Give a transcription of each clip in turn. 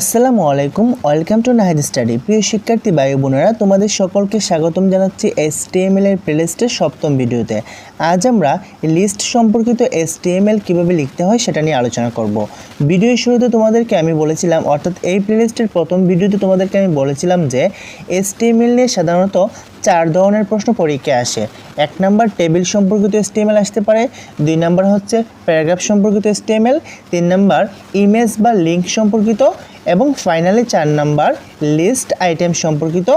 আসসালামু আলাইকুম, welcome to Nahid study. প্রিয় শিক্ষার্থী ভাই বোনেরা, তোমাদের সকলকে স্বাগতম জানাচ্ছি এস এর প্লেলিস্টের সপ্তম ভিডিওতে। আজ আমরা লিস্ট সম্পর্কিত এস কীভাবে লিখতে হয় সেটা নিয়ে আলোচনা করব। ভিডিওর শুরুতে তোমাদেরকে আমি বলেছিলাম, অর্থাৎ এই প্লেলিস্টের প্রথম ভিডিওতে তোমাদেরকে আমি বলেছিলাম যে এস নিয়ে সাধারণত চার ধরনের প্রশ্ন পরীক্ষায় আসে। এক নম্বর, টেবিল সম্পর্কিত স্টেমেল আসতে পারে। দুই নম্বর হচ্ছে, প্যারাগ্রাফ সম্পর্কিত স্টেমেল তিন নম্বর, ইমেজ বা লিঙ্ক সম্পর্কিত। এবং ফাইনালি চার নম্বর, লিস্ট আইটেম সম্পর্কিত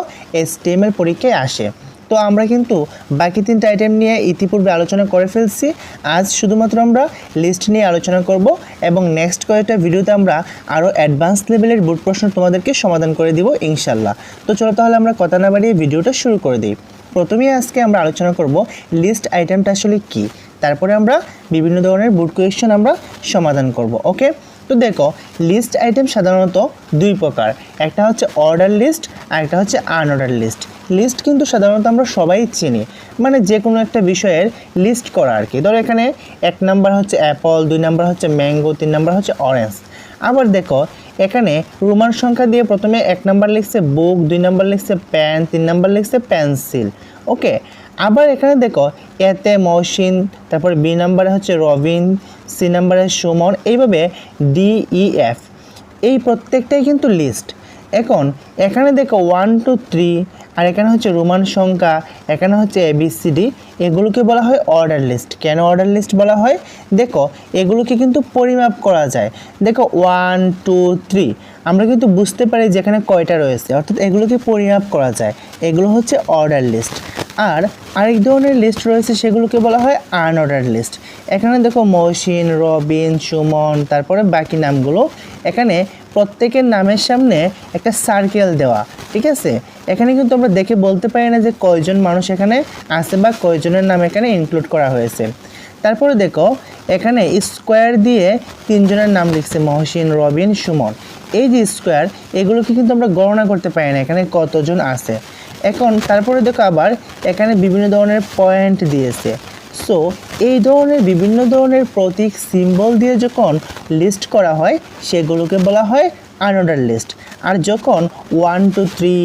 স্টেমেল পরীক্ষায় আসে। তো আমরা কিন্তু বাকি তিনটা আইটেম নিয়ে ইতিপূর্বে আলোচনা করে ফেলছি। আজ শুধুমাত্র আমরা লিস্ট নিয়ে আলোচনা করব এবং নেক্সট কয়েকটা ভিডিওতে আমরা আরও অ্যাডভান্স লেভেলের বুট প্রশ্ন তোমাদেরকে সমাধান করে দিব ইনশাল্লাহ তো চলো তাহলে আমরা কথা না বাড়িয়ে ভিডিওটা শুরু করে দিই। প্রথমেই আজকে আমরা আলোচনা করব লিস্ট আইটেমটা আসলে কী? তারপরে আমরা বিভিন্ন ধরনের বুট কোয়েশ্চেন আমরা সমাধান করব ওকে তো দেখো লিস্ট আইটেম সাধারণত দুই প্রকার। একটা হচ্ছে অর্ডার লিস্ট আর একটা হচ্ছে আনঅর্ডার লিস্ট লিস্ট কিন্তু সাধারণত আমরা সবাই চিনি। মানে যে কোনো একটা বিষয়ের লিস্ট করা আর কি। ধরো এখানে এক নাম্বার হচ্ছে অ্যাপল দুই নাম্বার হচ্ছে ম্যাঙ্গো তিন নাম্বার হচ্ছে অরেঞ্জ আবার দেখো, এখানে রোমান সংখ্যা দিয়ে প্রথমে এক নাম্বার লিখছে বুক দুই নাম্বার লিখছে প্যান তিন নাম্বার লিখছে পেন্সিল ওকে আবার এখানে দেখো এতে মহসিন, তারপর বি নাম্বারে হচ্ছে রবিন, সি নাম্বারে সুমন, এইভাবে ডি ই এফ এই প্রত্যেকটাই কিন্তু লিস্ট এখন, এখানে দেখো ওয়ান টু থ্রি আর এখানে হচ্ছে রোমান সংখ্যা, এখানে হচ্ছে এবিসিডি এগুলোকে বলা হয় অর্ডার লিস্ট কেন অর্ডার লিস্ট বলা হয়? দেখো, এগুলোকে কিন্তু পরিমাপ করা যায়। দেখো ওয়ান টু থ্রি আমরা কিন্তু বুঝতে পারি যেখানে কয়টা রয়েছে। অর্থাৎ এগুলোকে পরিমাপ করা যায়। এগুলো হচ্ছে অর্ডার লিস্ট আর আরেক ধরনের লিস্ট রয়েছে, সেগুলোকে বলা হয় আনঅর্ডার লিস্ট এখানে দেখো মহসিন, রবিন, সুমন, তারপরে বাকি নামগুলো। এখানে প্রত্যেকের নামের সামনে একটা সার্কেল দেওয়া, ঠিক আছে? এখানে কিন্তু আমরা দেখে বলতে পারি না যে কয়জন মানুষ এখানে আছে বা কয়জনের নাম এখানে ইনক্লুড করা হয়েছে। তারপরে দেখো, এখানে স্কোয়ার দিয়ে তিনজনের নাম লিখছে মহসিন, রবিন, সুমন। এই যে স্কোয়ার এগুলোকে কিন্তু আমরা গণনা করতে পারি না এখানে কতজন আছে। এখন তারপরে দেখো আবার এখানে বিভিন্ন ধরনের পয়েন্ট দিয়েছে। সো এই ধরনের বিভিন্ন ধরনের প্রতীক সিম্বল দিয়ে যখন লিস্ট করা হয়, সেগুলোকে বলা হয় আনঅর্ডার লিস্ট আর যখন ওয়ান টু থ্রি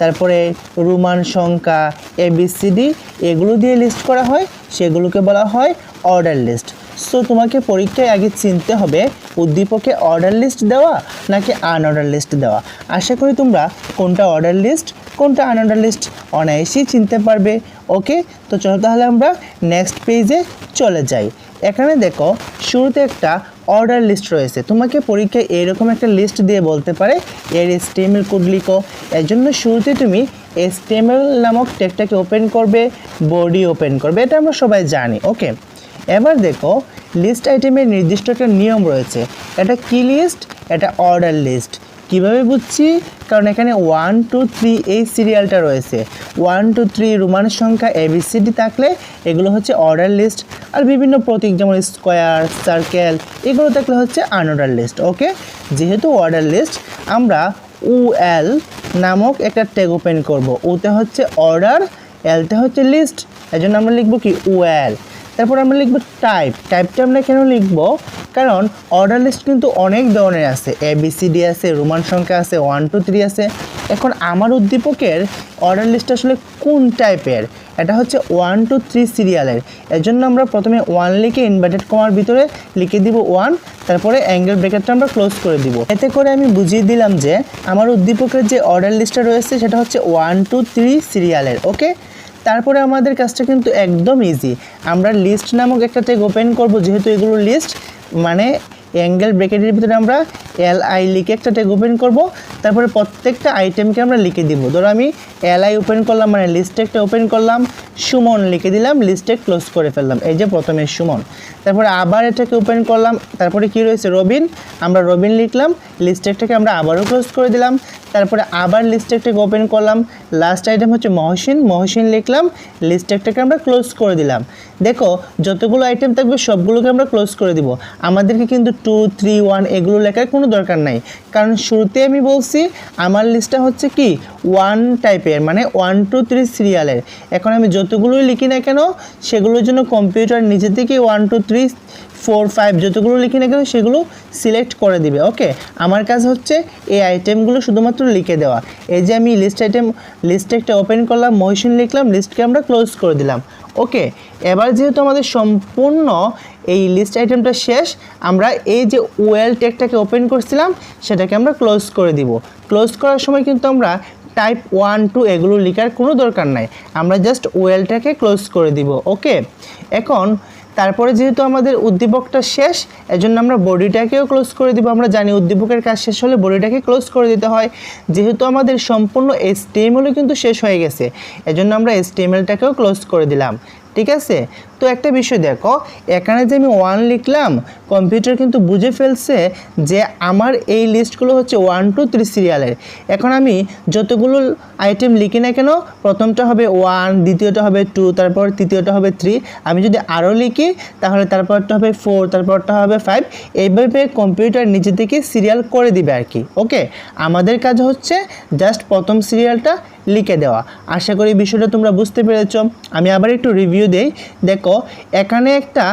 তারপরে রোমান সংখ্যা এবিসিডি এগুলো দিয়ে লিস্ট করা হয়, সেগুলোকে বলা হয় অর্ডার লিস্ট সো তোমাকে পরীক্ষায় আগে চিনতে হবে, উদ্দীপকে অর্ডার লিস্ট দেওয়া নাকি আনঅর্ডার লিস্ট দেওয়া। আশা করি তোমরা কোনটা অর্ডার লিস্ট কোনটা আনঅর্ডার লিস্ট অনায়াসেই চিনতে পারবে। ওকে, তো চলো তাহলে আমরা নেক্সট পেজে চলে যাই। এখানে দেখো, শুরুতে একটা অর্ডার লিস্ট রয়েছে। তোমাকে পরীক্ষায় এরকম একটা লিস্ট দিয়ে বলতে পারে, এর স্টেমেল কোড লিখো। এর জন্য শুরুতে তুমি স্টেমেল নামক টেকটাকে ওপেন করবে বডি ওপেন করবে, এটা আমরা সবাই জানি, ওকে? এবার দেখো লিস্ট আইটেমের নির্দিষ্ট একটা নিয়ম রয়েছে। এটা কি লিস্ট এটা অর্ডার লিস্ট কীভাবে বুঝছি? কারণ এখানে ওয়ান টু থ্রি এই সিরিয়ালটা রয়েছে। ওয়ান টু থ্রি রোমান সংখ্যা এবিসিডি থাকলে এগুলো হচ্ছে অর্ডার লিস্ট আর বিভিন্ন প্রতীক যেমন স্কোয়ার সার্কেল এগুলো থাকলে হচ্ছে আনঅর্ডার লিস্ট ওকে যেহেতু অর্ডার লিস্ট আমরা উ এল নামক একটা ট্যাগ ওপেন করব। উতে হচ্ছে অর্ডার এলতে হচ্ছে লিস্ট এই জন্য আমরা লিখব কি উ এল তারপর আমরা লিখব টাইপ টাইপটা আমরা কেন লিখব কারণ অর্ডার লিস্ট কিন্তু অনেক ধরনের আছে। এ বি সি ডি আছে, রোমান সংখ্যা আছে ওয়ান টু থ্রি আছে। এখন আমার উদ্দীপকের অর্ডার লিস্ট আসলে কোন টাইপের এটা হচ্ছে ওয়ান টু থ্রি সিরিয়ালের এর জন্য আমরা প্রথমে ওয়ান লিখে ইনভার্টেড কমার ভিতরে লিখে দিব ওয়ান তারপরে অ্যাঙ্গেল ব্রেকেটটা আমরা ক্লোজ করে দিব। এতে করে আমি বুঝিয়ে দিলাম যে আমার উদ্দীপকের যে অর্ডার লিস্টটা রয়েছে, সেটা হচ্ছে ওয়ান টু থ্রি সিরিয়ালের ওকে তারপরে আমাদের কাজটা কিন্তু একদম ইজি আমরা লিস্ট নামক একটা ট্যাগ ওপেন করব, যেহেতু এগুলো লিস্ট মানে অ্যাঙ্গেল ব্রেকেটের ভিতরে আমরা এল আই লিখে একটা ট্যাগ ওপেন করব। তারপরে প্রত্যেকটা আইটেমকে আমরা লিখে দিব। ধরো আমি এল আই ওপেন করলাম মানে লিস্ট একটা ওপেন করলাম, সুমন লিখে দিলাম লিস্টে ক্লোজ করে ফেললাম। এই যে প্রথমে সুমন। তারপরে আবার এটাকে ওপেন করলাম। তারপরে কি রয়েছে? রবিন। আমরা রবিন লিখলাম লিস্ট একটাকে আমরা আবারও ক্লোজ করে দিলাম। তারপরে আবার লিস্ট একটাকে ওপেন করলাম। লাস্ট আইটেম হচ্ছে মহসিন। মহসিন লিখলাম লিস্ট একটাকে আমরা ক্লোজ করে দিলাম। দেখো, যতগুলো আইটেম থাকবে, সবগুলোকে আমরা ক্লোজ করে দিব। আমাদেরকে কিন্তু টু থ্রি ওয়ান এগুলো লেখার কোনো দরকার নাই। কারণ শুরুতে আমি বলছি, আমার লিস্টটা হচ্ছে কি ওয়ান টাইপের মানে ওয়ান টু থ্রি সিরিয়ালের এখন আমি যতগুলোই লিখি না কেন, সেগুলোর জন্য কম্পিউটার নিজে থেকে one two three four five যতগুলো লিখি না কেন, সেগুলো সিলেক্ট করে দিবে ওকে আমার কাজ হচ্ছে এই আইটেমগুলো শুধুমাত্র লিখে দেওয়া। এই যে আমি লিস্ট আইটেম লিস্ট একটা ওপেন করলাম মহিষিন লিখলাম লিস্টকে আমরা ক্লোজ করে দিলাম। ওকে এবার যেহেতু আমাদের সম্পূর্ণ এই লিস্ট আইটেমটা শেষ, আমরা এই যে ওয়েল টেকটাকে ওপেন করছিলাম, সেটাকে আমরা ক্লোজ করে দিব। ক্লোজ করার সময় কিন্তু আমরা টাইপ ওয়ান টু এগুলো লিখার কোনো দরকার নাই। আমরা জাস্ট ওয়েলটাকে ক্লোজ করে দিব ওকে এখন তারপরে যেহেতু আমাদের উদ্দীপকটা শেষ, এজন্য আমরা বডিটাকেও ক্লোজ করে দিব। আমরা জানি উদ্দীপকের কাজ শেষ হলে বডিটাকে ক্লোজ করে দিতে হয়। যেহেতু আমাদের সম্পূর্ণ এস কিন্তু শেষ হয়ে গেছে, এজন্য আমরা এস টিএমএলটাকেও ক্লোজ করে দিলাম। ঠিক আছে? তো একটা বিষয় দেখো, এখানে যে আমি ওয়ান লিখলাম কম্পিউটার কিন্তু বুঝে ফেলছে যে আমার এই লিস্টগুলো হচ্ছে ওয়ান টু থ্রি সিরিয়ালের এখন আমি যতগুলো আইটেম লিখি না কেন, প্রথমটা হবে ওয়ান দ্বিতীয়টা হবে টু তারপর তৃতীয়টা হবে থ্রি আমি যদি আরও লিখি, তাহলে তারপরটা হবে ফোর তারপরটা হবে ফাইভ এইভাবে কম্পিউটার নিজে থেকে সিরিয়াল করে দিবে আর কি ওকে আমাদের কাজ হচ্ছে জাস্ট প্রথম সিরিয়ালটা লিখে দেওয়া। আশা করি বিষয়টা তোমরা বুঝতে পেরেছ। আমি আবার একটু রিভিউ দেই। দেখো, এখানে একটা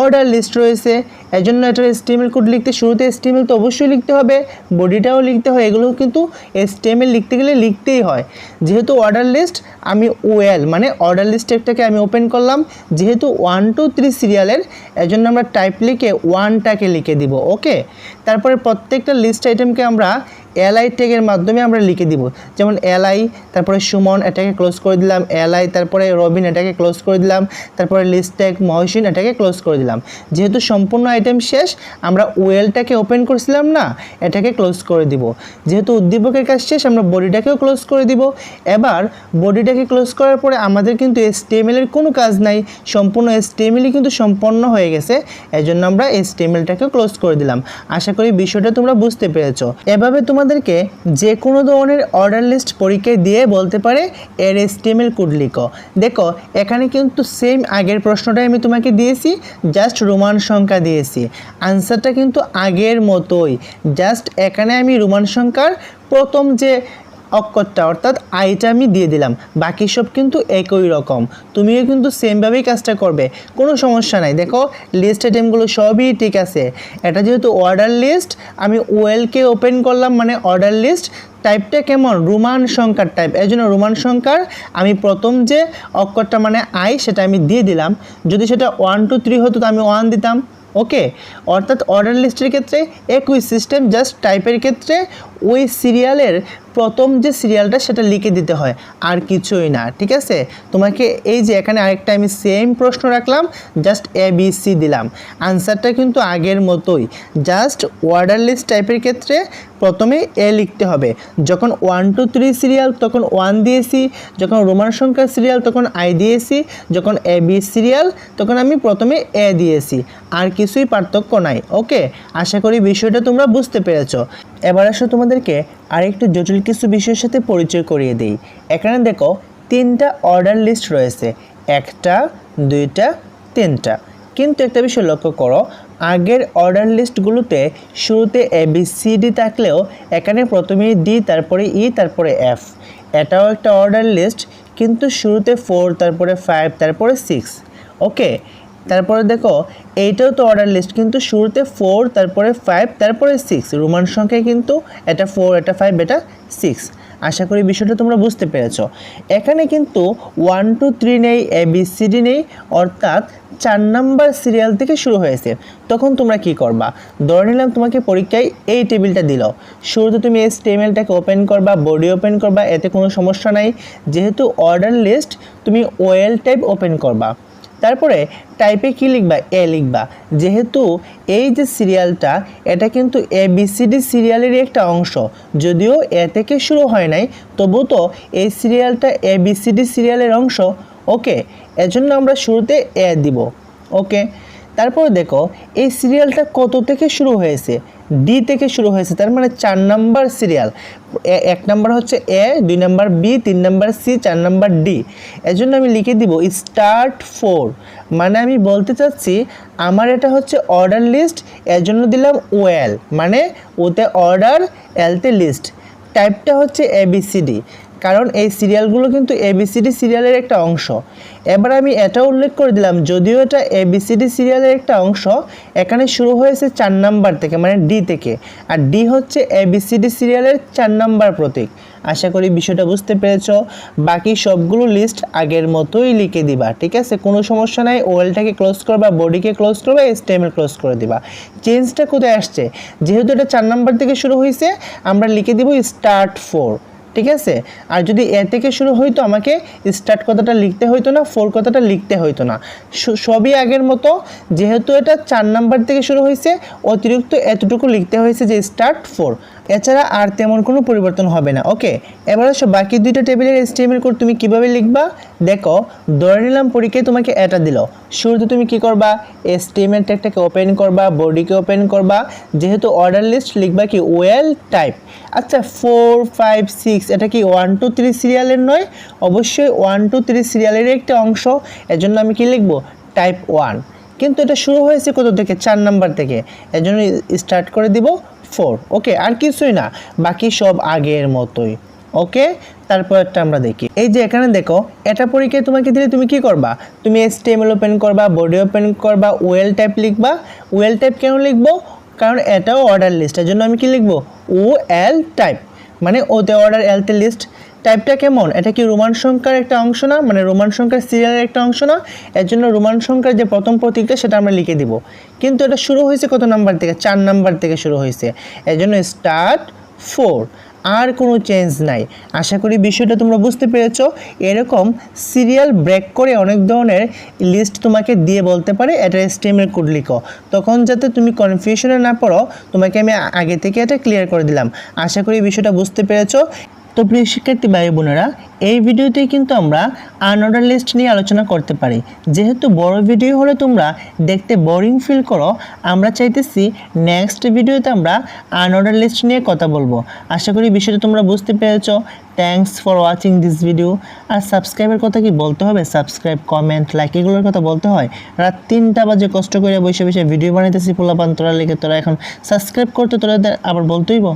অর্ডার লিস্ট রয়েছে। এই জন্য এটা এসটিএমএল কোড লিখতে শুরুতে এসটিএমএল তো অবশ্যই লিখতে হবে। বডিটাও লিখতে হয়। এগুলো কিন্তু এসটিএমএল লিখতে গেলে লিখতেই হয়। যেহেতু অর্ডার লিস্ট আমি ওয়েল মানে অর্ডার লিস্ট একটাকে আমি ওপেন করলাম। যেহেতু ওয়ান টু থ্রি সিরিয়ালের এজন্য আমরা টাইপ লিখে ওয়ানটাকে লিখে দিব ওকে তারপরে প্রত্যেকটা লিস্ট আইটেমকে আমরা এলআই ট্যাগের মাধ্যমে আমরা লিখে দিব। যেমন এলআই তারপরে সুমন এটাকে ক্লোজ করে দিলাম। এলআই তারপরে রবিন এটাকে ক্লোজ করে দিলাম। তারপরে লিস্ট ট্যাগ মহসিন এটাকে ক্লোজ করে দিলাম। যেহেতু সম্পূর্ণ আইটেম শেষ, আমরা ওয়েলটাকে ওপেন করছিলাম না, এটাকে ক্লোজ করে দিব। যেহেতু উদ্দীপকের কাজ শেষ, আমরা বডিটাকেও ক্লোজ করে দিব। এবার বডিটাকে ক্লোজ করার পরে আমাদের কিন্তু এসটিএমএল এর কোনো কাজ নাই। সম্পূর্ণ এসটিএমএলই কিন্তু সম্পন্ন হয়ে গেছে। এই জন্য আমরা এসটিএমএলটাকে ক্লোজ করে দিলাম। আশা করি বিষয়টা তোমরা বুঝতে পেরেছ। এভাবে তোমাদেরকে যে কোনো ধরনের অর্ডার লিস্ট পরীক্ষায় দিয়ে বলতে পারে এর এসটিএমএল কোড লিখো। দেখো, এখানে কিন্তু সেম আগের প্রশ্নটাই আমি তোমাকে দিয়েছি জাস্ট রোমান সংখ্যা দিয়েছি। আনসারটা কিন্তু আগের মতোই জাস্ট এখানে আমি রোমান সংখ্যার প্রথম যে অক্ষরটা, অর্থাৎ আইটা আমি দিয়ে দিলাম। বাকি সব কিন্তু একই রকম। তুমিও কিন্তু সেমভাবেই কাজটা করবে। কোনো সমস্যা নাই। দেখো লিস্ট আইটেমগুলো সবই ঠিক আছে। এটা যেহেতু অর্ডার লিস্ট আমি ওয়েলকে ওপেন করলাম মানে অর্ডার লিস্ট টাইপটা কেমন? রোমান সংখ্যার টাইপ এই জন্য রোমান সংখ্যার আমি প্রথম যে অক্ষরটা মানে আই সেটা আমি দিয়ে দিলাম। যদি সেটা ওয়ান টু থ্রি হতো তো আমি ওয়ান দিতাম। ওকে অর্থাৎ অর্ডার লিস্টের ক্ষেত্রে একই সিস্টেম জাস্ট টাইপের ক্ষেত্রে ওই সিরিয়ালের প্রথম যে সিরিয়ালটা সেটা লিখে দিতে হয়, আর কিছুই না, ঠিক আছে? তোমাকে এই যে এখানে আরেকটা আমি সেম প্রশ্ন রাখলাম জাস্ট এ বি সি দিলাম। আনসারটা কিন্তু আগের মতোই জাস্ট অর্ডার লিস্ট টাইপের ক্ষেত্রে প্রথমে এ লিখতে হবে। যখন ওয়ান টু থ্রি সিরিয়াল, তখন ওয়ান দিয়েছি, যখন রোমান সংখ্যার সিরিয়াল, তখন আই দিয়েছি, যখন এ বি সিরিয়াল, তখন আমি প্রথমে এ দিয়েছি, আর কিছুই পার্থক্য নাই ওকে আশা করি বিষয়টা তোমরা বুঝতে পেরেছ। এবার আসো তোমাদেরকে আরেকটু জটিল কিছু বিষয়ের সাথে পরিচয় করিয়ে দিই। এখানে দেখো, তিনটা অর্ডার লিস্ট রয়েছে। একটা, দুইটা, তিনটা। কিন্তু একটা বিষয় লক্ষ্য করো, আগের অর্ডার লিস্টগুলোতে শুরুতে এ বি সি ডি থাকলেও এখানে প্রথমে ডি তারপরে ই তারপরে এফ এটাও একটা অর্ডার লিস্ট কিন্তু শুরুতে ফোর তারপরে ফাইভ তারপরে সিক্স ওকে তারপরে দেখো, এইটাও তো অর্ডার লিস্ট কিন্তু শুরুতে ফোর তারপরে ফাইভ তারপরে সিক্স রোমান সংখ্যায় কিন্তু এটা ফোর এটা ফাইভ এটা সিক্স আশা করি বিষয়টা তোমরা বুঝতে পেরেছ। এখানে কিন্তু ওয়ান টু থ্রি নেই এ বি সি ডি নেই, অর্থাৎ চার নাম্বার সিরিয়াল থেকে শুরু হয়েছে। তখন তোমরা কি করবা? ধরে নিলাম তোমাকে পরীক্ষায় এই টেবিলটা দিল। শুরুতে তুমি এই টেবিলটাকে ওপেন করবা বডি ওপেন করবা, এতে কোনো সমস্যা নাই। যেহেতু অর্ডার লিস্ট তুমি ওয়েল টাইপ ওপেন করবা। তারপরে টাইপে কি লিখবা? এ লিখবা। যেহেতু এই যে সিরিয়ালটা এটা কিন্তু এ সিরিয়ালেরই একটা অংশ। যদিও এ থেকে শুরু হয় নাই তবু তো এই সিরিয়ালটা এ সিরিয়ালের অংশ। ওকে, এজন্য আমরা শুরুতে এ দিব। ওকে, তারপর দেখো, এই সিরিয়ালটা কত থেকে শুরু হয়েছে? ডি থেকে শুরু হয়েছে, তার মানে চার নাম্বার সিরিয়াল। এক নাম্বার হচ্ছে এ, দুই নাম্বার বি, তিন নাম্বার সি, চার নাম্বার ডি। এজন্য আমি লিখে দিব স্টার্ট ফোর। মানে আমি বলতে চাচ্ছি, আমার এটা হচ্ছে অর্ডার লিস্ট এর জন্য দিলাম ওয়েল। মানে ওতে অর্ডার, এলতে লিস্ট। টাইপটা হচ্ছে এবিসিডি কারণ এই সিরিয়ালগুলো কিন্তু এবিসিডি সিরিয়ালের একটা অংশ। এবার আমি এটা উল্লেখ করে দিলাম, যদিও এটা এবিসিডি সিরিয়ালের একটা অংশ, এখানে শুরু হয়েছে চার নাম্বার থেকে মানে ডি থেকে। আর ডি হচ্ছে এবিসিডি সিরিয়ালের চার নাম্বার প্রতীক। আশা করি বিষয়টা বুঝতে পেরেছ। বাকি সবগুলো লিস্ট আগের মতোই লিখে দিবা, ঠিক আছে? কোনো সমস্যা নাই ওয়েলটাকে ক্লোজ করবা বডিকে ক্লোজ করবা এসটিএমএল ক্লোজ করে দিবা। চেঞ্জটা কোথায় আসছে? যেহেতু এটা চার নাম্বার থেকে শুরু হয়েছে আমরা লিখে দিব স্টার্ট ফোর ঠিক আছে? আর যদি এ থেকে শুরু হইতো আমাকে স্টার্ট কথাটা লিখতে হইতো না ফোর কথাটা লিখতে হইতো না। সবই আগের মতো, যেহেতু এটা চার নাম্বার থেকে শুরু হয়েছে অতিরিক্ত এতটুকু লিখতে হয়েছে যে স্টার্ট ফোর এছাড়া আর তেমন কোনো পরিবর্তন হবে না ওকে এবার আসো, বাকি দুইটা টেবিলের এসটিএমএল কোড তুমি কীভাবে লিখবা? দেখো, ধরে নিলাম পরীক্ষায় তোমাকে এটা দিল। শুরুতে তুমি কি করবা? এসটিএমএল ট্যাগটাকে ওপেন করবা বডিকে ওপেন করবা। যেহেতু অর্ডার লিস্ট লিখবা কি ওয়েল টাইপ আচ্ছা ফোর ফাইভ সিক্স এটা কি ওয়ান টু থ্রি সিরিয়ালের নয়? অবশ্যই ওয়ান টু থ্রি সিরিয়ালের একটা অংশ। এজন্য আমি কি লিখব? টাইপ ওয়ান কিন্তু এটা শুরু হয়েছে কত থেকে? চার নাম্বার থেকে। এজন্য স্টার্ট করে দিব। ফোর ওকে আর কিছুই না, বাকি সব আগের মতোই ওকে তারপরটা আমরা দেখি। এই যে এখানে দেখো, এটা পরীক্ষায় তোমাকে দিলে তুমি কি করবা? তুমি এসটিএমএল ওপেন করবা বডি ওপেন করবা ওয়েল টাইপ লিখবা। ওয়েল টাইপ কেন লিখব? কারণ এটাও অর্ডার লিস্ট এর জন্য আমি কি লিখব? ও এল টাইপ মানে ওতে অর্ডার এলতে লিস্ট টাইপটা কেমন? এটা কি রোমান সংখ্যার একটা অংশ না? মানে রোমান সংখ্যার সিরিয়ালের একটা অংশ না? এর জন্য রোমান সংখ্যার যে প্রথম প্রতীকটা, সেটা আমরা লিখে দিব। কিন্তু এটা শুরু হয়েছে কত নাম্বার থেকে? চার নাম্বার থেকে শুরু হয়েছে। এর জন্য স্টার্ট ফোর আর কোনো চেঞ্জ নাই। আশা করি বিষয়টা তোমরা বুঝতে পেরেছ। এরকম সিরিয়াল ব্রেক করে অনেক ধরনের লিস্ট তোমাকে দিয়ে বলতে পারে, এটা স্টেমের কোড লিখো। তখন যাতে তুমি কনফিউশনে না পড়ো, তোমাকে আমি আগে থেকে এটা ক্লিয়ার করে দিলাম। আশা করি বিষয়টা বুঝতে পেরেছ। তো প্রিয় শিক্ষার্থী ভাই বোনেরা, এই ভিডিওতেই কিন্তু আমরা আনঅর্ডার লিস্ট নিয়ে আলোচনা করতে পারি। যেহেতু বড় ভিডিও হলে তোমরা দেখতে বোরিং ফিল করো, আমরা চাইতেছি নেক্সট ভিডিওতে আমরা আনঅর্ডার লিস্ট নিয়ে কথা বলব। আশা করি বিষয়টা তোমরা বুঝতে পেরেছ। Thanks for watching this video আর সাবস্ক্রাইবের কথা কি বলতে হবে? সাবস্ক্রাইব কমেন্ট লাইক এগুলোর কথা বলতে হয়। রাত তিনটা বাজে কষ্ট করে বসে বসে ভিডিও বানাইতেছি পোলাপান, তোরা লিখে তোরা এখন সাবস্ক্রাইব করতে তোরা আবার বলতেইব।